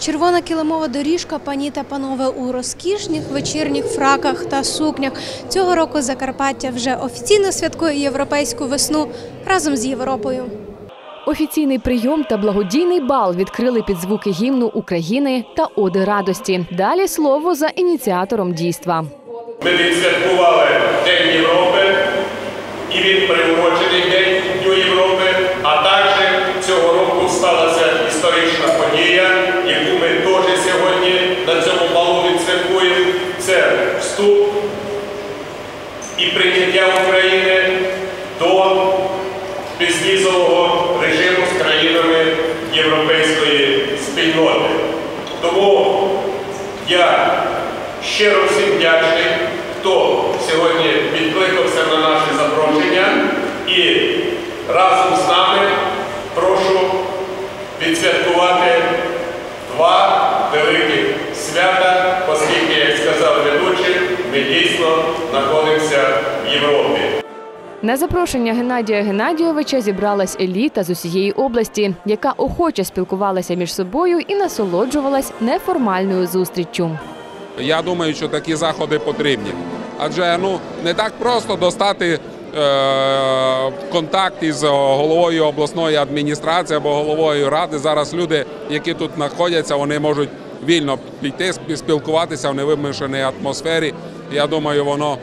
Червона килимова доріжка, пані та панове у розкішних вечірніх фраках та сукнях. Цього року Закарпаття вже офіційно святкує європейську весну разом з Європою. Офіційний прийом та благодійний бал відкрили під звуки гімну України та Оди радості. Далі слово за ініціатором дійства. Ми відсвяткували День Європи, і він приурочений День і прийняття України до безвізового режиму з країнами Європейської спільноти. Тому я щиро всім вдячний, хто сьогодні відкликався на наше запрошення і разом з нами прошу відсвяткувати Європі. На запрошення Геннадія Геннадійовича зібралась еліта з усієї області, яка охоче спілкувалася між собою і насолоджувалась неформальною зустріччю. Я думаю, що такі заходи потрібні. Адже ну не так просто достати е, контакт із головою обласної адміністрації або головою ради. Зараз люди, які тут знаходяться, вони можуть вільно піти спі- спілкуватися в невимушеній атмосфері. Я думаю, воно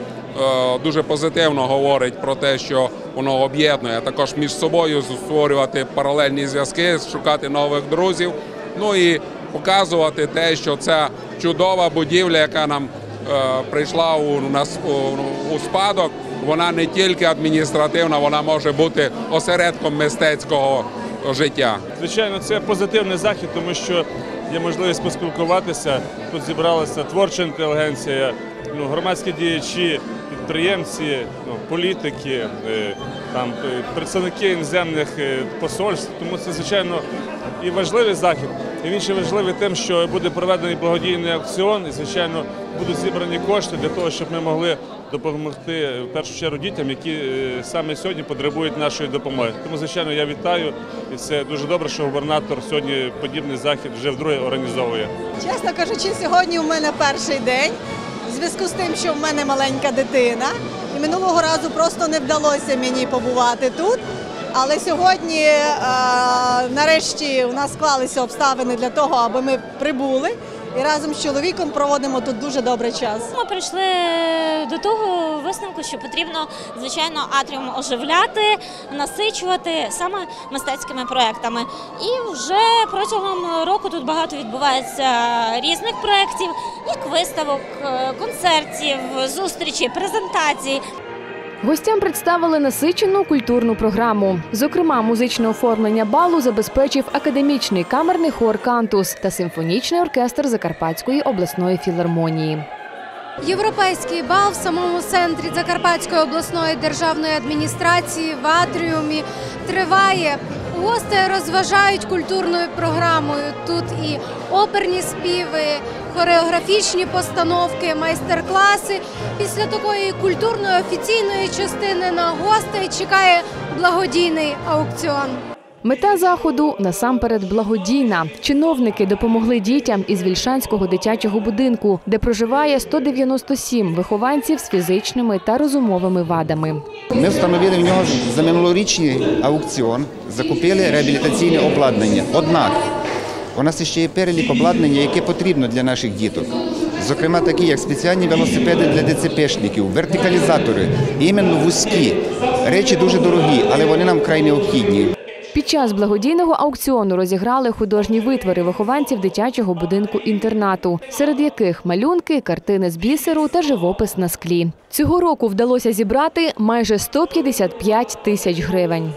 дуже позитивно говорить про те, що воно об'єднує також між собою створювати паралельні зв'язки, шукати нових друзів. Ну і показувати те, що ця чудова будівля, яка нам е, прийшла у нас у спадок, вона не тільки адміністративна, вона може бути осередком мистецького життя. Звичайно, це позитивний захід, тому що є можливість поспілкуватися. Тут зібралася творча інтелігенція, ну, громадські діячі, підприємці, ну, політики, е, там, е, представники іноземних е, посольств. Тому це, звичайно, і важливий захід. І він ще важливий тим, що буде проведений благодійний аукціон, і, звичайно, будуть зібрані кошти для того, щоб ми могли допомогти в першу чергу дітям, які саме сьогодні потребують нашої допомоги. Тому, звичайно, я вітаю, і це дуже добре, що губернатор сьогодні подібний захід вже вдруге організовує. Чесно кажучи, сьогодні у мене перший день. Зв'язку з тим, що в мене маленька дитина, і минулого разу просто не вдалося мені побувати тут. Але сьогодні, е, нарешті, у нас склалися обставини для того, аби ми прибули і разом з чоловіком проводимо тут дуже добрий час. Ми прийшли до того висновку, що потрібно звичайно атріум оживляти, насичувати саме мистецькими проектами. І вже протягом року тут багато відбувається різних проєктів, як виставок, е, концертів, зустрічей, презентацій. Гостям представили насичену культурну програму. Зокрема, музичне оформлення балу забезпечив академічний камерний хор Кантус та симфонічний оркестр Закарпатської обласної філармонії. Європейський бал в самому центрі Закарпатської обласної державної адміністрації в Атріумі триває. Гости розважають культурною програмою. Тут і оперні співи, хореографічні постановки, майстер-класи. Після такої культурної офіційної частини на гостей чекає благодійний аукціон. Мета заходу насамперед благодійна. Чиновники допомогли дітям із Вільшанського дитячого будинку, де проживає 197 вихованців з фізичними та розумовими вадами. Ми встановили в нього за минулорічний аукціон, закупили реабілітаційне обладнання. Однак у нас ще є перелік обладнання, яке потрібно для наших діток. Зокрема, такі як спеціальні велосипеди для ДЦПшників, вертикалізатори, іменно вузькі. Речі дуже дорогі, але вони нам вкрай необхідні. Під час благодійного аукціону розіграли художні витвори вихованців дитячого будинку інтернату, серед яких малюнки, картини з бісеру та живопис на склі. Цього року вдалося зібрати майже 155 тисяч гривень.